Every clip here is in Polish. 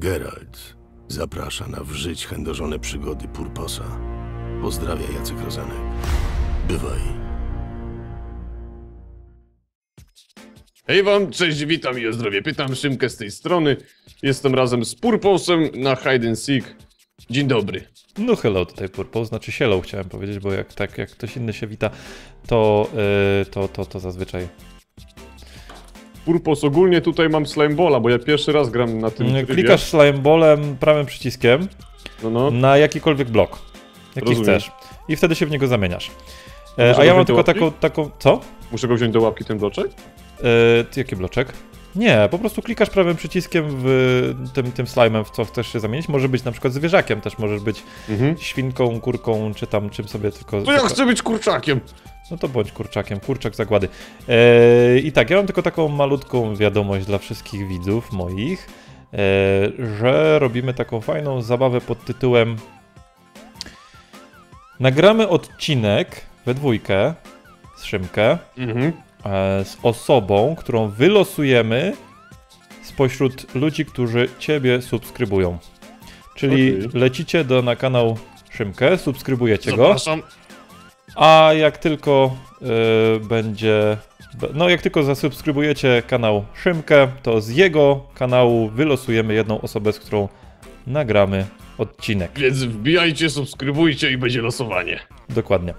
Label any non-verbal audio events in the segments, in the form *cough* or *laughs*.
Geralt zaprasza na w żyć chędożone przygody Purposa. Pozdrawia Jacek Rozenek. Bywaj. Hej wam, cześć, witam i o zdrowie. Pytam Szymkę z tej strony. Jestem razem z Purposem na Hide and Seek. Dzień dobry. No hello tutaj Purple, znaczy hello chciałem powiedzieć, bo jak tak jak ktoś inny się wita, to, yy, to, to, to zazwyczaj. Purpos, ogólnie tutaj mam slimebola, bo ja pierwszy raz gram na tym trybie. Klikasz slimeballem prawym przyciskiem No, no. na jakikolwiek blok, jaki Rozumiem. chcesz. I wtedy się w niego zamieniasz. E, a ja mam tylko taką, taką, co? Muszę go wziąć do łapki ten bloczek? E, jaki bloczek? Nie, po prostu klikasz prawym przyciskiem w tym, tym slime'em, w co chcesz się zamienić. Może być na przykład zwierzakiem, też możesz być Mhm. świnką, kurką, czy tam czym sobie tylko... To ja tylko- chcę być kurczakiem. No to bądź kurczakiem, kurczak zagłady. Eee, I tak, ja mam tylko taką malutką wiadomość dla wszystkich widzów moich, eee, że robimy taką fajną zabawę pod tytułem Nagramy odcinek we dwójkę z Szymkę Mhm. e, z osobą, którą wylosujemy spośród ludzi, którzy Ciebie subskrybują. Czyli Okej. lecicie do, na kanał Szymkę, subskrybujecie go. A jak tylko y, będzie. No, jak tylko zasubskrybujecie kanał Szymkę, to z jego kanału wylosujemy jedną osobę, z którą nagramy odcinek. Więc wbijajcie, subskrybujcie i będzie losowanie. Dokładnie.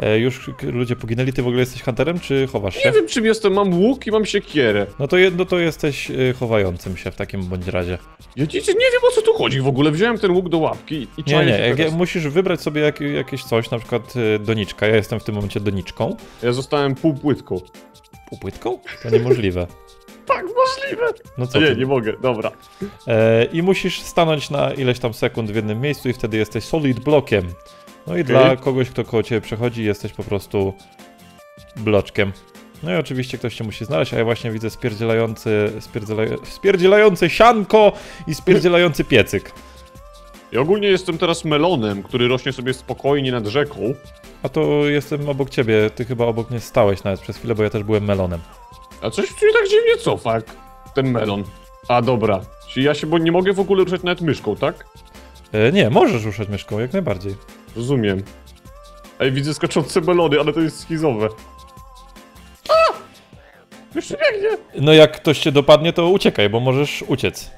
E, już ludzie poginęli, ty w ogóle jesteś hunterem, czy chowasz się? Nie wiem czym jestem, mam łuk i mam siekierę. No to, je- no to jesteś y, chowającym się w takim bądź razie. Ja dzieci nie wiem o co tu chodzi w ogóle. Wziąłem ten łuk do łapki i Nie, nie, jak, teraz. musisz wybrać sobie jak, jakieś coś, na przykład y, doniczka. Ja jestem w tym momencie doniczką. Ja zostałem półpłytką. Półpłytką? To niemożliwe. Tak, możliwe. No co nie, ty? nie mogę, dobra. E, I musisz stanąć na ileś tam sekund w jednym miejscu i wtedy jesteś solid blokiem. No i dla kogoś, kto koło ciebie przechodzi, jesteś po prostu bloczkiem. No i oczywiście ktoś cię musi znaleźć, a ja właśnie widzę spierdzielający, spierdziela, spierdzielające sianko i spierdzielający *laughs* piecyk. Ja ogólnie jestem teraz melonem, który rośnie sobie spokojnie nad rzeką. A to jestem obok ciebie, ty chyba obok mnie stałeś nawet przez chwilę, bo ja też byłem melonem. A coś tu tak dziwnie cofa, jak ten melon. A dobra, czyli ja się bo nie mogę w ogóle ruszać nawet myszką, tak? E, nie, możesz ruszać myszką, jak najbardziej. Rozumiem. Ej, widzę skaczące melony, ale to jest schizowe. A! Jeszcze biegnie! No jak ktoś cię dopadnie, to uciekaj, bo możesz uciec.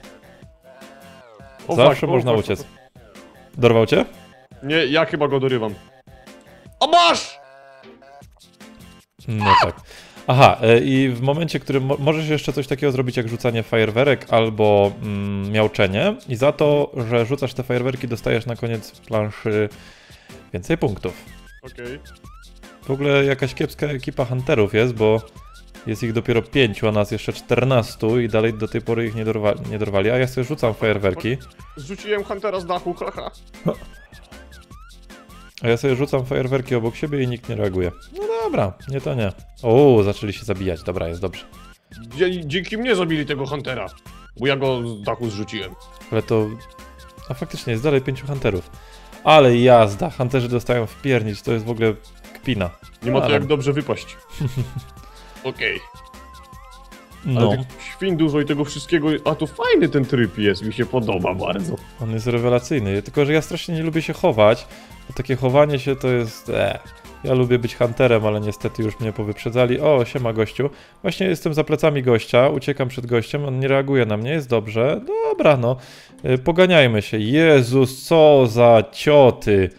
O, Zawsze fuck, o, można fuck, uciec. fuck. Dorwał cię? Nie, ja chyba go dorywam. O masz! No tak. Aha, e, i w momencie, w którym mo możesz jeszcze coś takiego zrobić jak rzucanie fajerwerek albo mm, miauczenie i za to, że rzucasz te fajerwerki dostajesz na koniec planszy więcej punktów. Okej. W ogóle jakaś kiepska ekipa hunterów jest, bo jest ich dopiero pięciu, a nas jeszcze 14 i dalej do tej pory ich nie, dorwa nie dorwali, a ja sobie rzucam fajerwerki, Zrzuciłem Huntera z dachu, haha. *laughs* a ja sobie rzucam fajerwerki obok siebie i nikt nie reaguje. No dobra, nie to nie. O, zaczęli się zabijać, dobra, jest dobrze. Dzie- Dzięki mnie zabili tego Huntera. Bo ja go z dachu zrzuciłem. Ale to. A faktycznie jest dalej pięciu hunterów. Ale jazda, hunterzy dostają w piernicz, to jest w ogóle kpina. Nie ma to Ale- jak dobrze wypaść. *laughs* Okej. Ale No, tych świn dużo i tego wszystkiego. A to fajny ten tryb jest, mi się podoba bardzo. on jest rewelacyjny. Tylko, że ja strasznie nie lubię się chować, bo takie chowanie się to jest. E. Ja lubię być hunterem, ale niestety już mnie powyprzedzali. O, siema gościu. Właśnie jestem za plecami gościa, uciekam przed gościem, on nie reaguje na mnie, jest dobrze. Dobra, no. Y, Poganiajmy się. Jezus, co za cioty.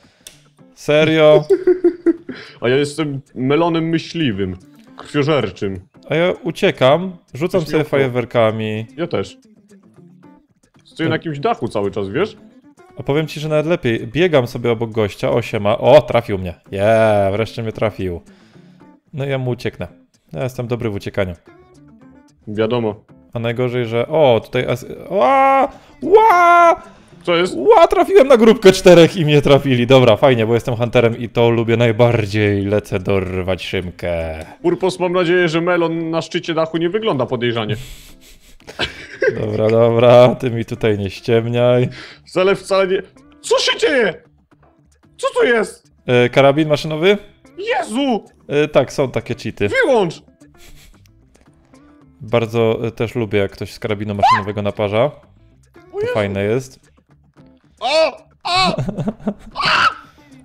Serio? *laughs* A ja jestem melonem myśliwym, krwiożerczym. A ja uciekam, rzucam Coś sobie fajerwerkami. Ja też. Stoję na jakimś dachu cały czas, wiesz? A powiem ci, że nawet lepiej. Biegam sobie obok gościa, o siema. O, trafił mnie. Je, wreszcie mnie trafił. No i ja mu ucieknę. Ja jestem dobry w uciekaniu. Wiadomo. A najgorzej, że o, tutaj... As... Ła! Ła! Co jest? Ła! Trafiłem na grupkę czterech i mnie trafili. Dobra, fajnie, bo jestem hunterem i to lubię najbardziej. Lecę dorwać Szymkę. Purpos, mam nadzieję, że melon na szczycie dachu nie wygląda podejrzanie. Dobra, dobra, ty mi tutaj nie ściemniaj. Wcale, wcale nie... Co się dzieje? Co to jest? E, karabin maszynowy? Jezu! E, tak, są takie cheaty. Wyłącz! Bardzo e, też lubię, jak ktoś z karabinu maszynowego naparza. To fajne jest. O! O!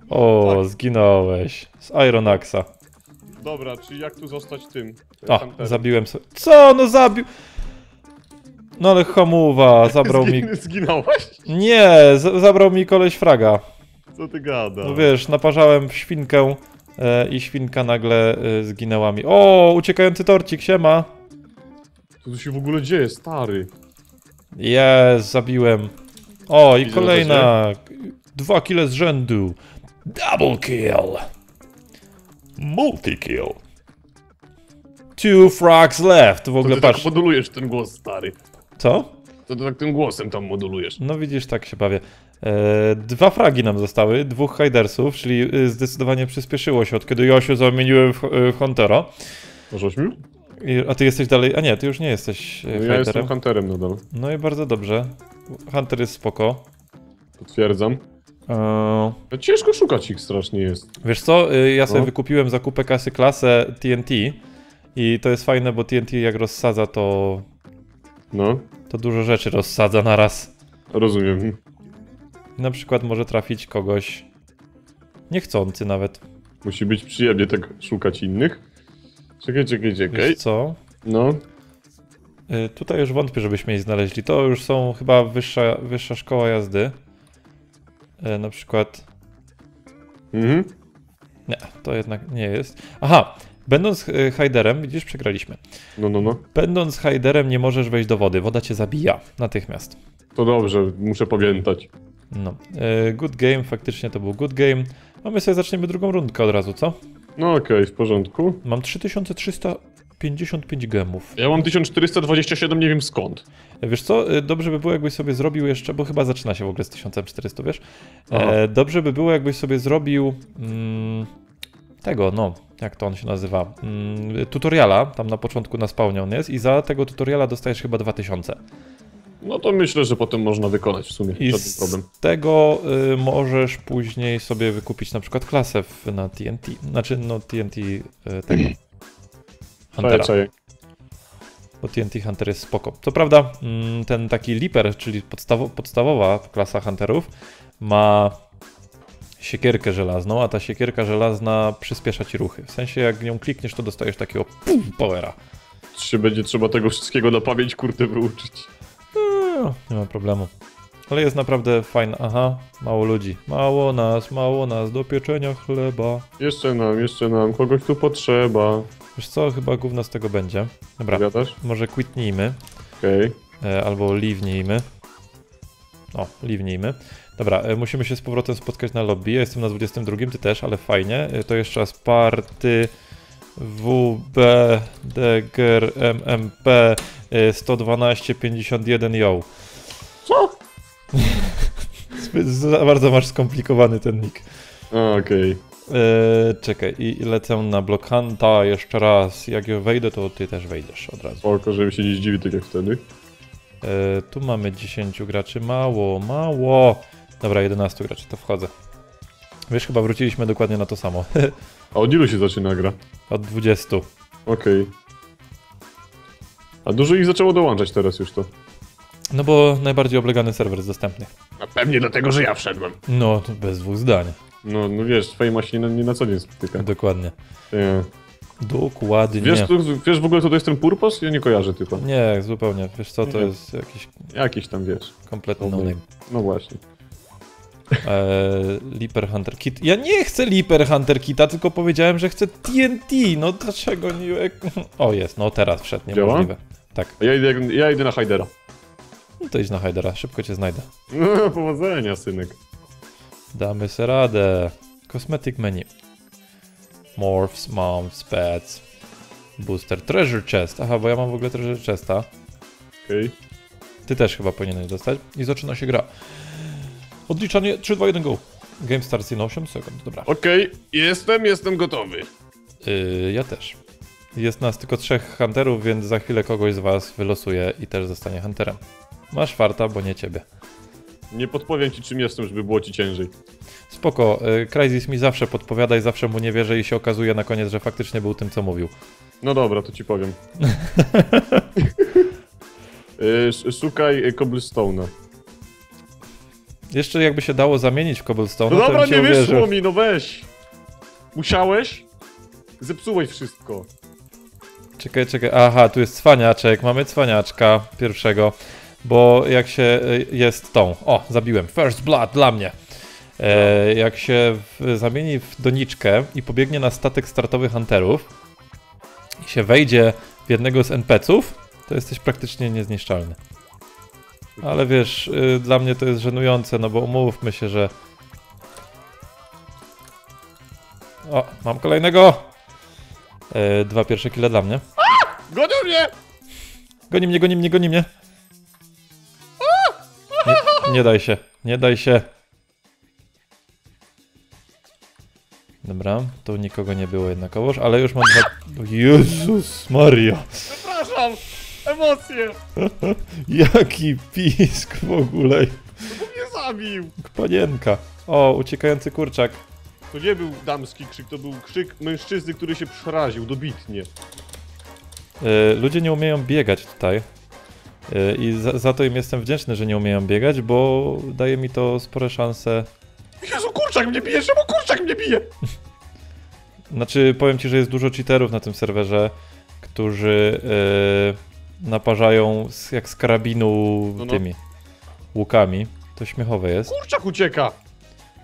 O, zginąłeś. Z Ironaxa. Dobra, czyli jak tu zostać tym? O, Hunterem? zabiłem sobie. Co? No zabił. No ale hamuwa, zabrał mi. Zgin- Zginąłeś? Nie, z- zabrał mi koleś fraga. Co ty gada? No wiesz, naparzałem w świnkę e, i świnka nagle e, zginęła mi. O, uciekający torcik, siema. Co tu się w ogóle dzieje, stary? Jest, zabiłem. O, i kolejna. Dwa kile z rzędu. Double kill. Multi kill. Two frags left. W To ogóle ty patrz. tak modulujesz ten głos, stary. Co? To ty tak tym głosem tam modulujesz. No widzisz, tak się bawię. E, dwa fragi nam zostały, dwóch Hidersów, czyli y, zdecydowanie przyspieszyło się od kiedy ja się zamieniłem w y, Huntera. Masz ośmiu? I, a ty jesteś dalej. A nie, ty już nie jesteś No, no ja jestem Hunterem nadal. No i bardzo dobrze. Hunter jest spoko. Potwierdzam. E, A Ciężko szukać ich strasznie jest. wiesz co, y, ja sobie No. wykupiłem za kupę kasy klasę TNT i to jest fajne, bo TNT jak rozsadza, to, No, to dużo rzeczy rozsadza naraz. rozumiem. Na przykład może trafić kogoś niechcący nawet. Musi być przyjemnie tak szukać innych. Czekaj, czekaj, czekaj. Wiesz co? No, Tutaj już wątpię, żebyśmy ich znaleźli. To już są chyba wyższa, wyższa szkoła jazdy. Y, Na przykład. mhm. Nie, to jednak nie jest. Aha, będąc y, Hiderem, widzisz, przegraliśmy. No, no, no. Będąc Hiderem, nie możesz wejść do wody. Woda cię zabija natychmiast. To dobrze, muszę pamiętać. No. Good game, faktycznie to był good game. A my sobie zaczniemy drugą rundkę od razu, co? No okej, w porządku. Mam 3355 gemów. Ja mam 1427, nie wiem skąd. Wiesz co, y, dobrze by było jakbyś sobie zrobił jeszcze, bo chyba zaczyna się w ogóle z 1400, wiesz? E, dobrze by było jakbyś sobie zrobił mm, tego, no, jak to on się nazywa, mm, tutoriala, tam na początku na spawnie on jest i za tego tutoriala dostajesz chyba 2000. No to myślę, że potem można wykonać w sumie. I Żaden problem. z tego y, możesz później sobie wykupić na przykład klasę w, na TNT, znaczy no TNT y, tego. Huntera. czaję. bo TNT Hunter jest spoko. Co prawda, mm, ten taki Leaper, czyli podstawo, podstawowa klasa Hunterów, ma siekierkę żelazną, a ta siekierka żelazna przyspiesza ci ruchy. W sensie, jak nią klikniesz, to dostajesz takiego pum, powera. Czy będzie trzeba tego wszystkiego na pamięć, kurde, wyuczyć. No, nie ma problemu. Ale jest naprawdę fajna. Aha, mało ludzi. Mało nas, mało nas do pieczenia chleba. Jeszcze nam, jeszcze nam, kogoś tu potrzeba. Wiesz co, chyba gówno z tego będzie. Dobra, Powiadasz? może quitnijmy. Okej. E, albo liwnijmy. O, liwnijmy. Dobra, e, musimy się z powrotem spotkać na lobby. Ja jestem na 22, ty też, ale fajnie. E, to jeszcze raz party WB Degger MMP e, 112 51 yo. Co? *laughs* Za bardzo masz skomplikowany ten nick. Okej. E, czekaj, i i lecę na Block Hunta jeszcze raz. Jak ja wejdę, to ty też wejdziesz od razu. Spoko, żeby się nie zdziwił tak jak wtedy. E, tu mamy 10 graczy, mało, mało. Dobra, 11 graczy, to wchodzę. Wiesz, chyba wróciliśmy dokładnie na to samo. *laughs* A od ilu się zaczyna gra? Od 20. Okej. A dużo ich zaczęło dołączać teraz już to. No bo najbardziej oblegany serwer jest dostępny. A pewnie dlatego, że ja wszedłem. No, bez dwóch zdań. No, no wiesz, Fejma się nie, nie na co dzień spotyka. Dokładnie. Nie. Dokładnie. Wiesz, tu, wiesz w ogóle, co to jest ten purpos? Ja nie kojarzę typa. Nie, zupełnie. Wiesz co, to Nie. jest jakiś Jakiś tam, wiesz. kompletny No, no name. No właśnie. Eee, Leaper Hunter Kit. Ja nie chcę Leaper Hunter Kita, tylko powiedziałem, że chcę TNT. No dlaczego nie... O, jest, no teraz wszedł, Działa? niemożliwe. Tak, A ja idę, ja idę na Hajdera. no to idź na Hydera, szybko cię znajdę. No, *laughs* powodzenia, synek. Damy sobie radę. Cosmetic menu. Morphs, mounts, pets. Booster, treasure chest. Aha, bo ja mam w ogóle treasure chesta. Okej. Ty też chyba powinieneś dostać. I zaczyna się gra. Odliczanie 3, 2, 1, go. Game starts in 8 sekund. Dobra. Okej, jestem, jestem gotowy. Yy, ja też. Jest nas tylko trzech hunterów, więc za chwilę kogoś z was wylosuje i też zostanie hunterem. Masz farta, bo nie ciebie. Nie podpowiem ci, czym jestem, żeby było ci ciężej. Spoko, yy, Crysis mi zawsze podpowiada i zawsze mu nie wierzę i się okazuje na koniec, że faktycznie był tym, co mówił. No dobra, to ci powiem. *laughs* Sz- Szukaj y, cobblestone'a. Jeszcze jakby się dało zamienić w cobblestone, No dobra, nie uwierzył. wyszło mi, no weź. Musiałeś? Zepsułeś wszystko. Czekaj, czekaj. Aha, tu jest cwaniaczek. Mamy cwaniaczka pierwszego. Bo jak się y, jest tą. O, zabiłem. First blood dla mnie. E, jak się w, zamieni w doniczkę i pobiegnie na statek startowy hunterów i się wejdzie w jednego z NPC-ów, to jesteś praktycznie niezniszczalny. Ale wiesz, y, dla mnie to jest żenujące, no bo umówmy się, że. O, mam kolejnego! E, dwa pierwsze kile dla mnie. Gonią mnie! Goni mnie, goni mnie, goni mnie. Nie, daj się, nie daj się. Dobra, tu nikogo nie było jednakowoż, ale już mam dwa... Jezus Maria, Przepraszam! Emocje! *laughs* jaki pisk w ogóle. Bo mnie zabił! Panienka. O, uciekający kurczak. To nie był damski krzyk, to był krzyk mężczyzny, który się przeraził dobitnie. E, ludzie nie umieją biegać tutaj. E, I za, za to im jestem wdzięczny, że nie umieją biegać, bo daje mi to spore szanse Jezu, kurczak mnie bije, czemu kurczak mnie bije? *laughs* Znaczy, powiem ci, że jest dużo cheaterów na tym serwerze, którzy yy, naparzają z, jak z karabinu No, no. tymi łukami. To śmiechowe jest. Kurczak ucieka!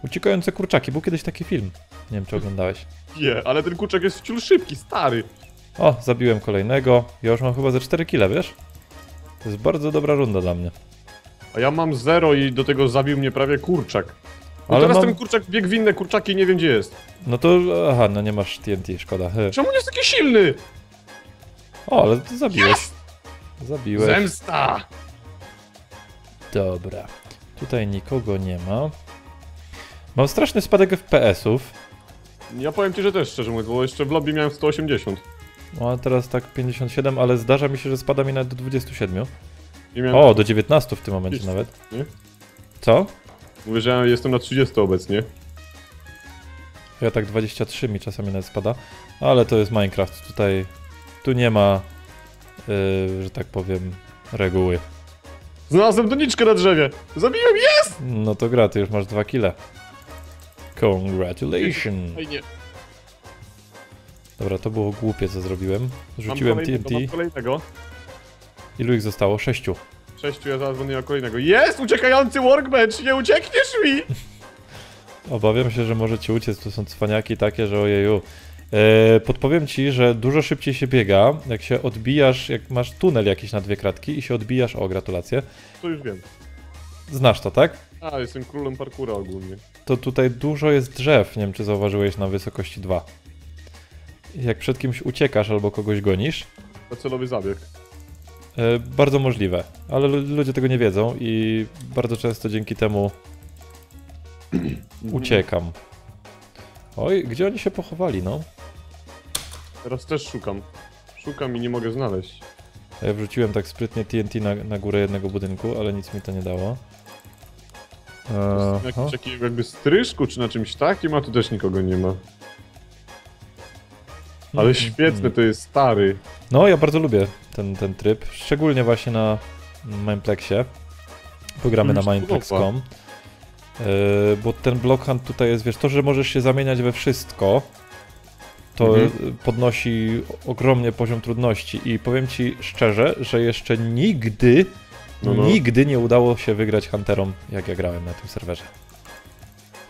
Uciekające kurczaki, był kiedyś taki film. Nie wiem, czy oglądałeś. Nie, ale ten kurczak jest wciąż szybki, stary. O, zabiłem kolejnego. Ja już mam chyba ze 4 kile, wiesz? To jest bardzo dobra runda dla mnie. A ja mam zero i do tego zabił mnie prawie kurczak. No Ale teraz mam- ten kurczak biegł w inne kurczaki i nie wiem gdzie jest. No to, aha, no nie masz TNT, szkoda. Czemu nie jest taki silny? O, ale to zabiłeś. Zabiłeś. Zemsta! Dobra. Tutaj nikogo nie ma. Mam straszny spadek FPS-ów. Ja powiem ci, że też szczerze mówiąc, bo jeszcze w lobby miałem 180. No a teraz tak 57, ale zdarza mi się, że spada mi nawet do 27. I miałem... O, do 19 w tym momencie Jest. nawet. Nie? Co? Mówię, że ja jestem na 30 obecnie. Ja tak 23 mi czasami nawet spada. Ale to jest Minecraft. Tutaj. Tu nie ma, yy, że tak powiem, reguły. Znalazłem doniczkę na drzewie! Zabiłem je! No to gra, ty już masz dwa kile. Congratulations. Ej, nie. Dobra, to było głupie, co zrobiłem. Mam Rzuciłem kolejnego, TNT. Mam kolejnego. Ilu ich zostało? Sześciu. Sześciu, ja zaraz będę miał kolejnego. Jest! Uciekający workbench! Nie uciekniesz mi! *laughs* Obawiam się, że może ci uciec. To są cwaniaki takie, że ojeju. E, podpowiem ci, że dużo szybciej się biega, jak się odbijasz, jak masz tunel jakiś na dwie kratki i się odbijasz. O, gratulacje. To już wiem. Znasz to, tak? A, jestem królem parkura ogólnie. To tutaj dużo jest drzew. Nie wiem, czy zauważyłeś na wysokości 2. Jak przed kimś uciekasz albo kogoś gonisz, To celowy zabieg. e, bardzo możliwe, ale lu- ludzie tego nie wiedzą i bardzo często dzięki temu *clears throat* uciekam. Oj, gdzie oni się pochowali, no? Teraz też szukam. Szukam i nie mogę znaleźć. Ja wrzuciłem tak sprytnie TNT na, na górę jednego budynku, ale nic mi to nie dało. To jest na jakimś jakby stryżku czy na czymś takim, a tu też nikogo nie ma. Ale Mm, świetny mm. to jest stary. No, ja bardzo lubię ten, ten tryb, szczególnie właśnie na Mineplexie. Pogramy na Mi się Mineplex.com. Yy, bo ten block hunt tutaj jest, wiesz, to, że możesz się zamieniać we wszystko, to Mhm. podnosi ogromnie poziom trudności i powiem ci szczerze, że jeszcze nigdy, No, no. nigdy nie udało się wygrać Hunterom, jak ja grałem na tym serwerze.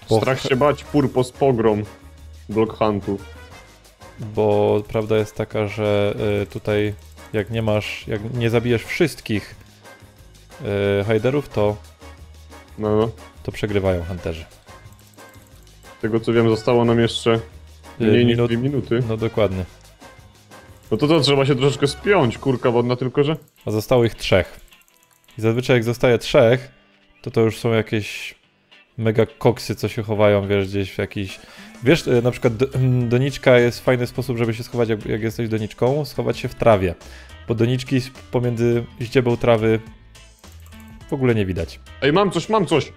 Bo- Strach się bać, purpos pogrom. Block Huntu. Bo prawda jest taka, że y, tutaj jak nie masz, jak nie zabijesz wszystkich y, hiderów, to, No, no. to przegrywają hunterzy. Z tego co wiem, zostało nam jeszcze Y, mniej niż minut- dwie minuty. No dokładnie. No to to trzeba się troszeczkę spiąć, kurka wodna, tylko że... A zostało ich trzech. I zazwyczaj jak zostaje trzech, to to już są jakieś mega koksy, co się chowają, wiesz, gdzieś w jakiś... Wiesz, y, na przykład do, *clears throat* doniczka jest fajny sposób, żeby się schować, jak, jak jesteś doniczką, schować się w trawie. Bo doniczki pomiędzy ździebeł trawy w ogóle nie widać. Ej, mam coś, mam coś!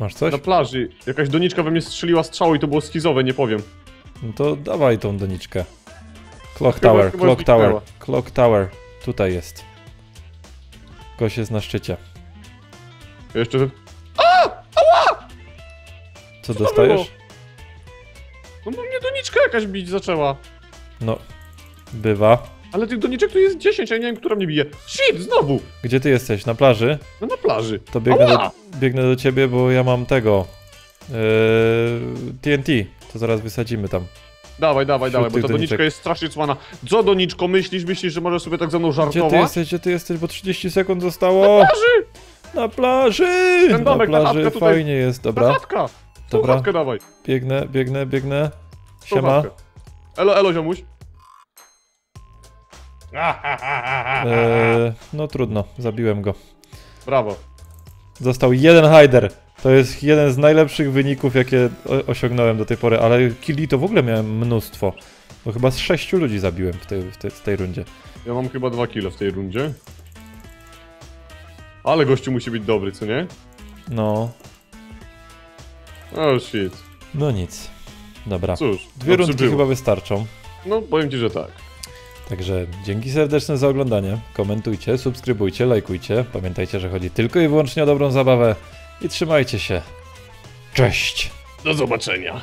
Masz coś? Na plaży. Jakaś doniczka we mnie strzeliła strzał i to było schizowe, nie powiem. No to dawaj tą doniczkę. Clock Chyba- Tower, chyba Clock. Tower, Clock Tower. Tutaj jest. Gość jest na szczycie. Jeszcze... A! Ała! Co to dostajesz? No bo mnie doniczka jakaś bić zaczęła. No, bywa. Ale tych doniczek tu jest 10, a ja nie wiem, która mnie bije. Shit, znowu! Gdzie ty jesteś? Na plaży? No na plaży. To biegnę do, biegnę do ciebie, bo ja mam tego. Yy, TNT. To zaraz wysadzimy tam. Dawaj, dawaj, dawaj, bo ta doniczka doniczek. jest strasznie cłana. Co doniczko myślisz? Myślisz, że możesz sobie tak ze mną Gdzie ty żartować? jesteś? Gdzie ty jesteś? Bo 30 sekund zostało. Plaży! Na plaży! Ten domek, Na plaży tutaj. fajnie jest. Dobra, chatka! Dobra. chatkę dawaj. biegnę, biegnę, biegnę. Siema. chatkę. Elo, elo, ziomuś. Eee, no trudno, zabiłem go. Brawo. Został jeden hider. To jest jeden z najlepszych wyników, jakie o- osiągnąłem do tej pory, ale killi to w ogóle miałem mnóstwo. Bo chyba z sześciu ludzi zabiłem w tej, w tej, w tej rundzie. Ja mam chyba dwa kilo w tej rundzie. Ale gościu musi być dobry, co nie? No, Oh shit. no nic. Dobra. Cóż, Dwie no rundki przybyło. chyba wystarczą. No, powiem ci, że tak. Także dzięki serdeczne za oglądanie. Komentujcie, subskrybujcie, lajkujcie. Pamiętajcie, że chodzi tylko i wyłącznie o dobrą zabawę. I trzymajcie się. Cześć! Do zobaczenia.